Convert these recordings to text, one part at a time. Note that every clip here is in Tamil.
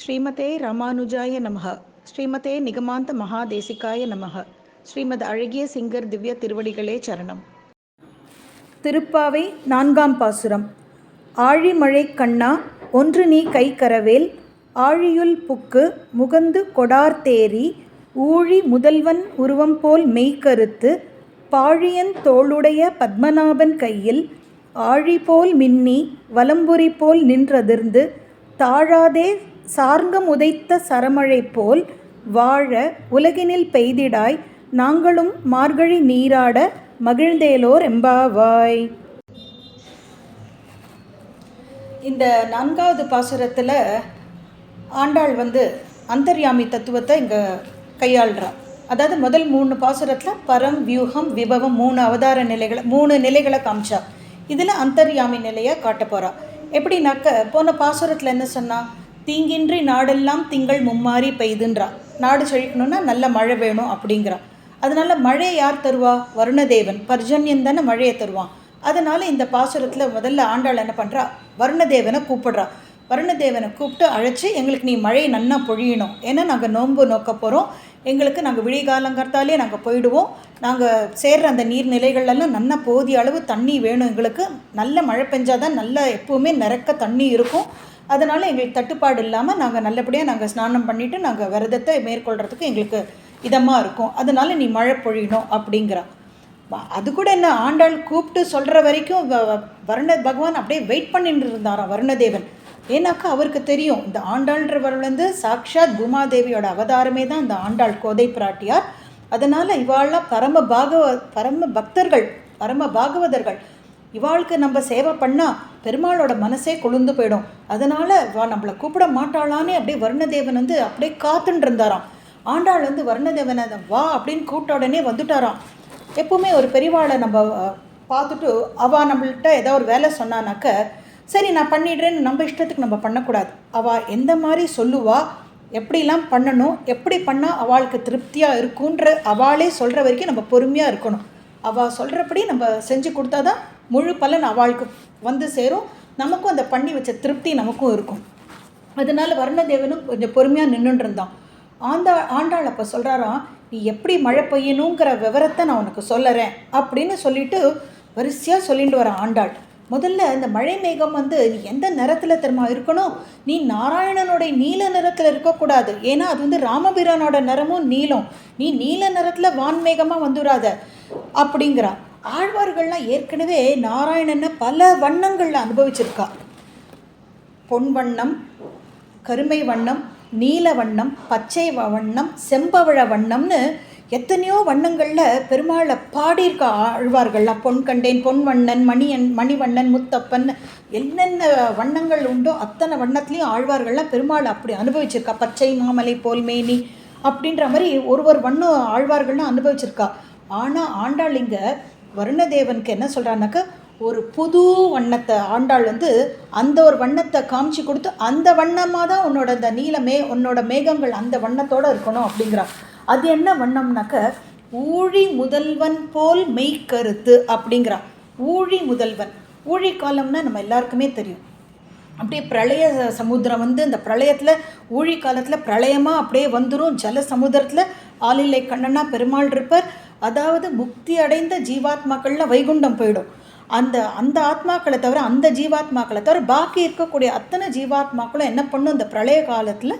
ஸ்ரீமதே ராமானுஜாய நமக. ஸ்ரீமதே நிகமாந்த மகாதேசிகாய நமக. ஸ்ரீமத் அழகிய சிங்கர் திவ்ய திருவடிகளே சரணம். திருப்பாவை நான்காம் பாசுரம். ஆழிமழை கண்ணா ஒன்று நீ கை கரவேல் ஆழியுள் புக்கு முகந்து கொடார்த்தேரி ஊழி முதல்வன் உருவம் போல் மெய்கருத்து பாழியன் தோளுடைய பத்மநாபன் கையில் ஆழி போல் மின்னி வலம்புரி போல் நின்றதிர்ந்து தாழாதே சார்ங்கம் உதைத்த சரமழை போல் வாழ உலகினில் பெய்திடாய் நாங்களும் மார்கழி நீராட மகிழ்ந்தேலோர் எம்பாவாய். இந்த நான்காவது பாசுரத்தில் ஆண்டாள் வந்து அந்தர்யாமி தத்துவத்தை இங்கே கையாளுறா அதாவது முதல் மூணு பாசுரத்தில் பரம் வியூகம் விபவம் மூணு அவதார நிலைகளை மூணு நிலைகளை காமிச்சா. இதில் அந்தர்யாமி நிலையை காட்ட போகிறா எப்படின்னாக்க போன பாசுரத்தில் என்ன சொன்னால் தீங்கின்றி நாடெல்லாம் திங்கள் மும்மாறி பெய்துன்றா. நாடு செழிக்கணும்னா நல்ல மழை வேணும் அப்படிங்கிறா. அதனால மழையை யார் தருவா? வருணதேவன். பர்ஜன்யன் தானே மழையை தருவான். அதனால் இந்த பாசுரத்தில் முதல்ல ஆண்டாள் என்ன பண்ணுறா வருணதேவனை கூப்பிடுறா. வருணதேவனை கூப்பிட்டு அழைச்சி எங்களுக்கு நீ மழை நன்னா பொழியணும். ஏன்னா நாங்கள் நோன்பு நோக்க போகிறோம் எங்களுக்கு நாங்கள் விழிகாலங்கிறதாலே நாங்கள் போயிடுவோம். நாங்கள் சேர்ற அந்த நீர்நிலைகள்லாம் நல்லா போதிய அளவு தண்ணி வேணும் எங்களுக்கு. நல்ல மழை பெஞ்சாதான் நல்லா எப்போவுமே நிறக்க தண்ணி இருக்கும். அதனால் எங்களுக்கு தட்டுப்பாடு இல்லாமல் நாங்கள் நல்லபடியாக நாங்கள் ஸ்நானம் பண்ணிவிட்டு நாங்கள் விரதத்தை மேற்கொள்கிறதுக்கு எங்களுக்கு இதமாக இருக்கும். அதனால் நீ மழை பொழியணும் அப்படிங்கிறா. அது கூட என்ன ஆண்டாள் கூப்பிட்டு சொல்கிற வரைக்கும் வருண பகவான் அப்படியே வெயிட் பண்ணிட்டு இருந்தாராம் வருணதேவன். ஏன்னாக்கா அவருக்கு தெரியும் இந்த ஆண்டாள்ன்றவர்லேருந்து வந்து சாக்ஷாத் பூமாதேவியோட அவதாரமே தான் இந்த ஆண்டாள் கோதை பிராட்டியார். அதனால் இவாள்லாம் பரம பாகவ பரம பக்தர்கள் பரம பாகவதர்கள். இவாளுக்கு நம்ம சேவை பண்ணால் பெருமாளோட மனசே கொழுந்து போயிடும். அதனால் வா நம்மளை கூப்பிட மாட்டாளானே அப்படியே வருணதேவன் வந்து அப்படியே காத்துட்டு இருந்தாராம். ஆண்டாள் வந்து வருணதேவனை வா அப்படின்னு கூப்பிட்ட உடனே வந்துட்டாராம். எப்பவுமே ஒரு பெரியவாளை நம்ம பார்த்துட்டு அவள் நம்மள்கிட்ட ஏதோ ஒரு வேலை சொன்னானாக்க சரி நான் பண்ணிடுறேன்னு நம்ம இஷ்டத்துக்கு நம்ம பண்ணக்கூடாது. அவள் எந்த மாதிரி சொல்லுவா எப்படிலாம் பண்ணணும் எப்படி பண்ணால் அவளுக்கு திருப்தியாக இருக்குன்ற அவளே சொல்கிற வரைக்கும் நம்ம பொறுமையாக இருக்கணும். அவள் சொல்கிறபடி நம்ம செஞ்சு கொடுத்தா தான் முழு பலன் அவளுக்கு வந்து சேரும். நமக்கும் அந்த பண்ணி வச்ச திருப்தி நமக்கும் இருக்கும். அதனால வருணதேவனும் கொஞ்சம் பொறுமையாக நின்றுட்டுருந்தான் ஆந்தா ஆண்டா ஆண்டாள் அப்போ சொல்கிறாராம் நீ எப்படி மழை பெய்யணுங்கிற விவரத்தை நான் உனக்கு சொல்லறேன் அப்படின்னு சொல்லிட்டு வரிசையாக சொல்லிட்டு வர ஆண்டாள். முதல்ல இந்த மழை மேகம் வந்து நீ எந்த நிறத்தில் தெரியுமா இருக்கணும்? நீ நாராயணனுடைய நீல நிறத்தில் இருக்கக்கூடாது. ஏன்னா அது வந்து ராமபிரானோட நிறமும் நீலம் நீ நீல நிறத்தில் வான்மேகமாக வந்துடாத அப்படிங்கிறான். ஆழ்வார்கள்லாம் ஏற்கனவே நாராயணனை பல வண்ணங்களில் அனுபவிச்சிருக்கா. பொன் வண்ணம் கருமை வண்ணம் நீல வண்ணம் பச்சை வண்ணம் செம்பவழ வண்ணம்னு எத்தனையோ வண்ணங்களில் பெருமாளை பாடியிருக்க ஆழ்வார்கள்லாம். பொன் கண்டேன் பொன் வண்ணன் மணியன் மணிவண்ணன் முத்தப்பன் என்னென்ன வண்ணங்கள் உண்டோ அத்தனை வண்ணத்துலேயும் ஆழ்வார்கள்லாம் பெருமாளை அப்படி அனுபவிச்சிருக்கா. பச்சை மாமலை போல் மேனி அப்படின்ற மாதிரி ஒரு ஒரு வண்ணம் ஆழ்வார்கள்லாம் அனுபவிச்சிருக்கா. ஆனால் ஆண்டாள் இங்கே வருணதேவனுக்கு என்ன சொல்கிறான்னாக்கா ஒரு புது வண்ணத்தை ஆண்டாள் வந்து அந்த ஒரு வண்ணத்தை காமிச்சு கொடுத்து அந்த வண்ணமாக தான் உன்னோட இந்த நீலமே உன்னோட மேகங்கள் அந்த வண்ணத்தோடு இருக்கணும் அப்படிங்கிறான். அது என்ன வண்ணம்னாக்க ஊழி முதல்வன் போல் மெய்க்கருத்து அப்படிங்கிறான். ஊழி முதல்வன். ஊழி காலம்னா நம்ம எல்லாருக்குமே தெரியும். அப்படியே பிரளய சமுத்திரம் வந்து இந்த பிரளயத்தில் ஊழி காலத்தில் பிரளயமாக அப்படியே வந்துடும் ஜல சமுத்திரத்தில் ஆளில்லை கண்ணனா பெருமாள் இருப்பார். அதாவது முக்தி அடைந்த ஜீவாத்மாக்கள்லாம் வைகுண்டம் போயிடும். அந்த அந்த ஆத்மாக்களை தவிர அந்த ஜீவாத்மாக்களை தவிர பாக்கி இருக்கக்கூடிய அத்தனை ஜீவாத்மாக்களும் என்ன பண்ணும்? இந்த பிரளய காலத்தில்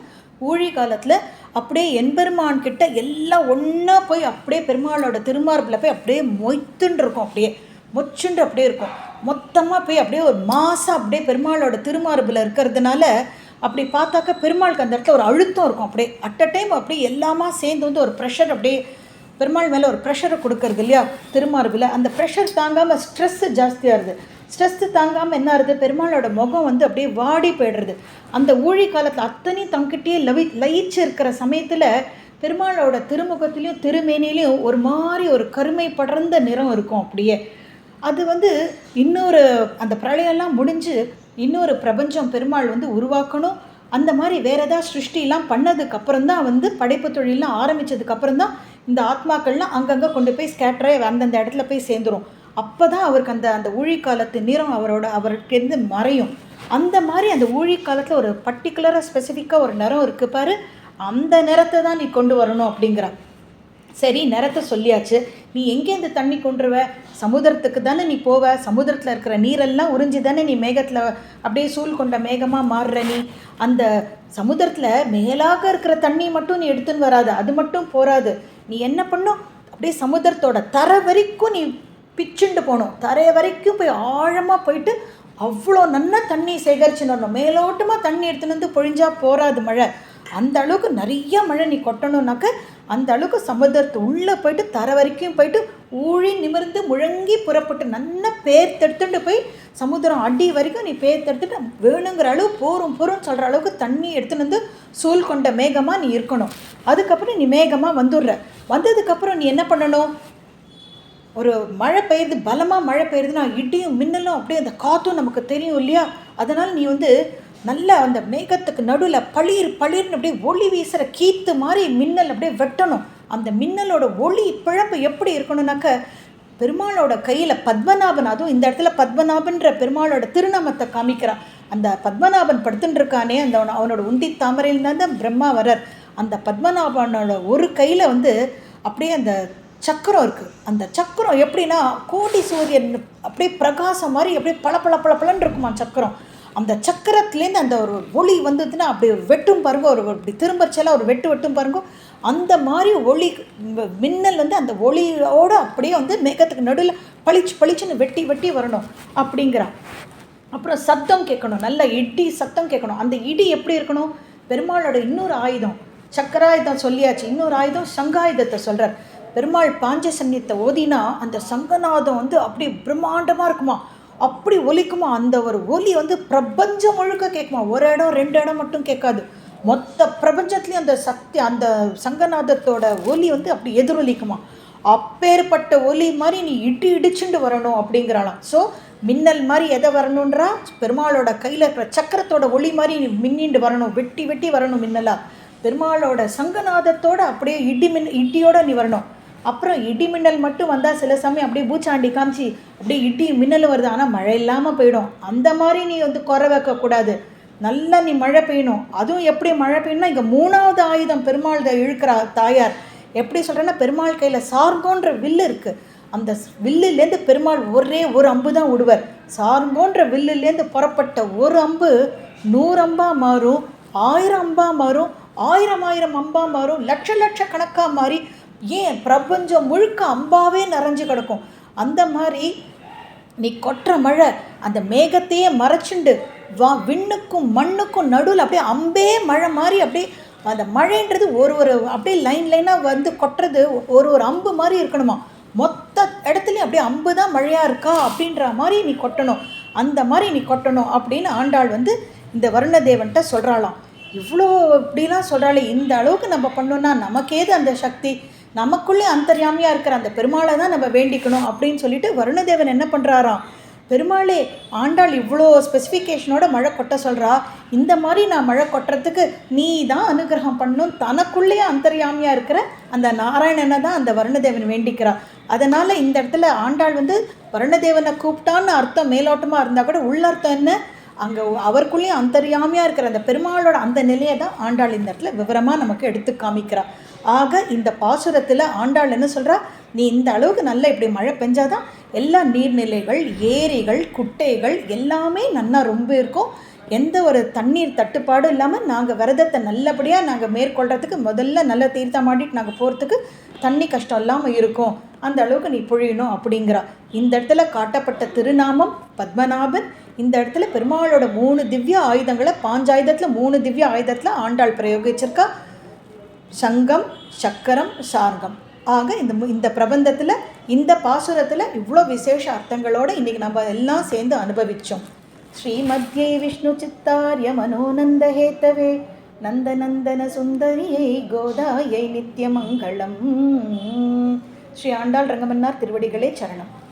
ஊழி காலத்தில் அப்படியே எம்பெருமான் கிட்ட எல்லாம் ஒன்றா போய் அப்படியே பெருமாளோட திருமார்பில் போய் அப்படியே மொய்த்துன்னு இருக்கும். அப்படியே மொச்சுண்டு அப்படியே இருக்கும். மொத்தமாக போய் அப்படியே ஒரு மாதம் அப்படியே பெருமாளோட திருமார்பில் இருக்கிறதுனால அப்படி பார்த்தாக்கா பெருமாளுக்கு அந்த இடத்துல ஒரு அழுத்தம் இருக்கும். அப்படியே அட் அ டைம் அப்படியே எல்லாமா சேர்ந்து வந்து ஒரு ப்ரெஷர் அப்படியே பெருமாள் மேலே ஒரு ப்ரெஷரை கொடுக்கறது இல்லையா? திருமார்பில். அந்த ப்ரெஷர் தாங்காமல் ஸ்ட்ரெஸ்ஸு ஜாஸ்தியாகுது ஸ்ட்ரெஸ்ஸு தாங்காமல் என்ன ஆகுது பெருமாளோட முகம் வந்து அப்படியே வாடி போயிடுறது. அந்த ஊழி காலத்தில் அத்தனையும் தங்கிட்டே லவி லயிச்சு இருக்கிற சமயத்தில் பெருமாளோட திருமுகத்துலேயும் திருமேனிலையும் ஒரு மாதிரி ஒரு கருமை படர்ந்த நிறம் இருக்கும் அப்படியே. அது வந்து இன்னொரு அந்த பிரளயம்லாம் முடிஞ்சு இன்னொரு பிரபஞ்சம் பெருமாள் வந்து உருவாக்கணும். அந்த மாதிரி வேறு ஏதாவது சிருஷ்டிலாம் பண்ணதுக்கப்புறம் தான் வந்து படைப்பு தொழிலெலாம் ஆரம்பித்ததுக்கப்புறம் தான் இந்த ஆத்மாக்கள்லாம் அங்கங்கே கொண்டு போய் ஸ்கேட்டராக அந்தந்த இடத்துல போய் சேர்ந்துடும் அப்போ தான் அவருக்கு அந்த அந்த ஊழி காலத்து நிறம் அவரோட அவருக்கேருந்து மறையும். அந்த மாதிரி அந்த ஊழி காலத்தில் ஒரு பர்டிகுலராக ஸ்பெசிஃபிக்காக ஒரு நிறம் இருக்குது பாரு அந்த நிறத்தை தான் நீ கொண்டு வரணும் அப்படிங்கிறா சரி நிறத்தை சொல்லியாச்சு. நீ எங்கேருந்து தண்ணி கொண்டுருவ? சமுதிரத்துக்கு தானே நீ போவ? சமுத்திரத்தில் இருக்கிற நீரெல்லாம் உறிஞ்சி தானே நீ மேகத்தில் அப்படியே சூழ் கொண்ட மேகமாக மாறுற நீ? அந்த சமுத்திரத்தில் மேலாக இருக்கிற தண்ணி மட்டும் நீ எடுத்துன்னு வராது. அது மட்டும் போராது நீ என்ன பண்ணும் அப்படியே சமுத்திரத்தோட தரை வரைக்கும் நீ பிச்சுண்டு போகணும் தரை வரைக்கும் போய் ஆழமாக போயிட்டு அவ்வளோ நல்லா தண்ணி சேகரிச்சுன்னு வரணும். மேலோட்டமாக தண்ணி எடுத்துன்னு வந்து பொழிஞ்சால் போராது மழை. அந்த அளவுக்கு நிறைய மழை நீ கொட்டணும்னாக்க அந்த அளவுக்கு சமுத்திரத்து உள்ளே போயிட்டு தர வரைக்கும் போயிட்டு ஊழி நிமிர்ந்து முழங்கி புறப்பட்டு நல்லா பேர்த்தெடுத்துட்டு போய் சமுத்திரம் அடி வரைக்கும் நீ பேர்த்தெடுத்துட்டு வேணுங்கிற அளவு போரும் போரும் சொல்கிற அளவுக்கு தண்ணி எடுத்துன்னு வந்து சூழ் கொண்ட மேகமாக நீ இருக்கணும். அதுக்கப்புறம் நீ மேகமாக வந்துடுற. வந்ததுக்கப்புறம் நீ என்ன பண்ணணும்? ஒரு மழை பெய்யுது பலமாக மழை பெய்யுதுன்னா இடியும் மின்னலும் அப்படியே அந்த காற்றும் நமக்கு தெரியும் இல்லையா? அதனால் நீ வந்து நல்ல அந்த மேகத்துக்கு நடுவில் பளிர் பளிர்னு அப்படியே ஒளி வீசுகிற கீத்து மாதிரி மின்னல் அப்படியே வெட்டணும். அந்த மின்னலோட ஒளி பிழப்பு எப்படி இருக்கணும்னாக்க பெருமாளோட கையில் பத்மநாபன் அதுவும் இந்த இடத்துல பத்மநாபன்ற பெருமாளோட திருநாமத்தை காமிக்கிறான் அந்த பத்மநாபன் படுத்துட்டு இருக்கானே அந்த அவனோட உந்தி தாமரையில் தான் பிரம்மா வரார் அந்த பத்மநாபனோட ஒரு கையில் வந்து அப்படியே அந்த சக்கரம் இருக்குது அந்த சக்கரம் எப்படின்னா கோடி சூரியன் அப்படியே பிரகாசம் மாதிரி அப்படியே பள பள பள பளன்னு இருக்குமா சக்கரம். அந்த சக்கரத்துலேருந்து அந்த ஒரு ஒளி வந்ததுன்னா அப்படி வெட்டும் பாருங்க ஒரு இப்படி திரும்பச்செல்லாம் ஒரு வெட்டு வெட்டும் பாருங்க. அந்த மாதிரி ஒளி மின்னல் வந்து அந்த ஒளியோட அப்படியே வந்து மேகத்துக்கு நடுவில் பளிச்சு பளிச்சுன்னு வெட்டி வெட்டி வரணும் அப்படிங்கிறான் அப்புறம் சத்தம் கேட்கணும் நல்ல இடி சத்தம் கேட்கணும். அந்த இடி எப்படி இருக்கணும்? பெருமாளோட இன்னொரு ஆயுதம் சக்கராயுதம் சொல்லியாச்சு. இன்னொரு ஆயுதம் சங்காயுதத்தை சொல்கிறார் பெருமாள் பாஞ்ச சன்னியத்தை ஓதினா அந்த சங்கநாதம் வந்து அப்படியே பிரம்மாண்டமாக இருக்குமா? அப்படி ஒலிக்குமா அந்த ஒரு ஒலி வந்து பிரபஞ்சம் முழுக்க கேட்குமா? ஒரு இடம் ரெண்டு இடம் மட்டும் கேட்காது. மொத்த பிரபஞ்சத்துலேயும் அந்த சக்தி அந்த சங்கநாதத்தோட ஒலி வந்து அப்படி எதிரொலிக்குமா? அப்பேற்பட்ட ஒலி மாதிரி நீ இடி இடிச்சுட்டு வரணும் அப்படிங்கிறாளாம். ஸோ மின்னல் மாதிரி எதை வரணுன்றா? பெருமாளோட கையில் இருக்கிற சக்கரத்தோட ஒளி மாதிரி நீ மின்னிண்டு வரணும். வெட்டி வெட்டி வரணும் மின்னலாக பெருமாளோட சங்கநாதத்தோட அப்படியே இடி மின் இடியோடு நீ வரணும். அப்புறம் இடி மின்னல் மட்டும் வந்தால் சில சமயம் அப்படியே பூச்சாண்டி காமிச்சு அப்படியே இடி மின்னல் வருது. ஆனால் மழை இல்லாமல் போயிடும். அந்த மாதிரி நீ வந்து குறை வைக்கக்கூடாது. நல்லா நீ மழை பெய்யணும். அதுவும் எப்படி மழை பெய்யணும்னா இங்கே மூணாவது ஆயுதம் பெருமாள் இழுக்கிற இழுக்கிறா தாயார். எப்படி சொல்கிறேன்னா பெருமாள் கையில் சார்கோன்ற வில்லு இருக்குது அந்த வில்லுலேருந்து பெருமாள் ஒரே ஒரு அம்பு தான் விடுவார் சார்கோன்ற வில்லுலேருந்து புறப்பட்ட ஒரு அம்பு நூறு அம்பாக மாறும் ஆயிரம் அம்பா மாறும் ஆயிரம் ஆயிரம் அம்பா மாறும் லட்ச லட்ச கணக்காக மாறி ஏன் பிரபஞ்சம் முழுக்க அம்பாவே நிறைஞ்சு கிடக்கும்? அந்த மாதிரி நீ கொட்டுற மழை அந்த மேகத்தையே மறைச்சுண்டு வா விண்ணுக்கும் மண்ணுக்கும் நடுவில் அப்படியே அம்பே மழை மாதிரி அப்படியே அந்த மழைன்றது ஒரு ஒரு அப்படியே லைன் லைனாக வந்து கொட்டுறது ஒரு ஒரு அம்பு மாதிரி இருக்கணுமா? மொத்த இடத்துலையும் அப்படியே அம்பு தான் மழையாக இருக்கா அப்படின்ற மாதிரி நீ கொட்டணும். அந்த மாதிரி நீ கொட்டணும் அப்படின்னு ஆண்டாள் வந்து இந்த வருணதேவன்கிட்ட சொல்கிறாளாம் இவ்வளோ இப்படிலாம் சொல்கிறாளே இந்த அளவுக்கு நம்ம பண்ணோன்னா நமக்கேது அந்த சக்தி? நமக்குள்ளே அந்தர்யாமியாக இருக்கிற அந்த பெருமாளை தான் நம்ம வேண்டிக்கணும் அப்படின்னு சொல்லிட்டு வருணதேவன் என்ன பண்ணுறாராம் பெருமாளே ஆண்டாள் இவ்வளோ ஸ்பெசிஃபிகேஷனோட மழை கொட்ட சொல்கிறா இந்த மாதிரி நான் மழை கொட்டுறதுக்கு நீ தான் அனுகிரகம் பண்ணணும். தனக்குள்ளேயே அந்தர்யாமியாக இருக்கிற அந்த நாராயணனை தான் அந்த வருணதேவன் வேண்டிக்கிறா. அதனால் இந்த இடத்துல ஆண்டாள் வந்து வருணதேவனை கூப்பிட்டான்னு அர்த்தம் மேலோட்டமாக இருந்தால் கூட உள்ளர்த்தம் என்ன? அங்கே அவருக்குள்ளேயும் அந்தரியாமையாக இருக்கிற அந்த பெருமாளோட அந்த நிலையை தான் ஆண்டாள் இந்த இடத்துல விவரமாக நமக்கு எடுத்து காமிக்கிறார் ஆக இந்த பாசுரத்தில் ஆண்டாள் என்ன சொல்கிறா நீ இந்த அளவுக்கு நல்லா இப்படி மழை பெஞ்சாதான் எல்லா நீர்நிலைகள் ஏரிகள் குட்டைகள் எல்லாமே நல்லா ரொம்ப இருக்கும். எந்த ஒரு தண்ணீர் தட்டுப்பாடும் இல்லாமல் நாங்கள் விரதத்தை நல்லபடியாக நாங்கள் மேற்கொள்கிறதுக்கு முதல்ல நல்ல தீர்த்தம் ஆடிட்டு நாங்கள் போகிறதுக்கு தண்ணி கஷ்டம் இல்லாமல் இருக்கும். அந்த அளவுக்கு நீ பொழியணும் அப்படிங்கிறா. இந்த இடத்துல காட்டப்பட்ட திருநாமம் பத்மநாபன். இந்த இடத்துல பெருமாளோட மூணு திவ்ய ஆயுதங்களை பாஞ்சாயுதத்தில் மூணு திவ்ய ஆயுதத்தில் ஆண்டாள் பிரயோகிச்சிருக்கா. சங்கம் சக்கரம் சார்கம். ஆக இந்த மு- இந்த பிரபந்தத்தில் இந்த பாசுரத்தில் இவ்வளோ விசேஷ அர்த்தங்களோடு இன்றைக்கி நம்ம எல்லாம் சேர்ந்து அனுபவித்தோம் ஸ்ரீமத்யை விஷ்ணு சித்தாரிய மனோநந்த ஹேத்தவே நந்தநந்தன சுந்தரியை கோதாயை நித்தியமங்கலம் ஸ்ரீ ஆண்டாள் ரங்கமன்னார் திருவடிகளே சரணம்.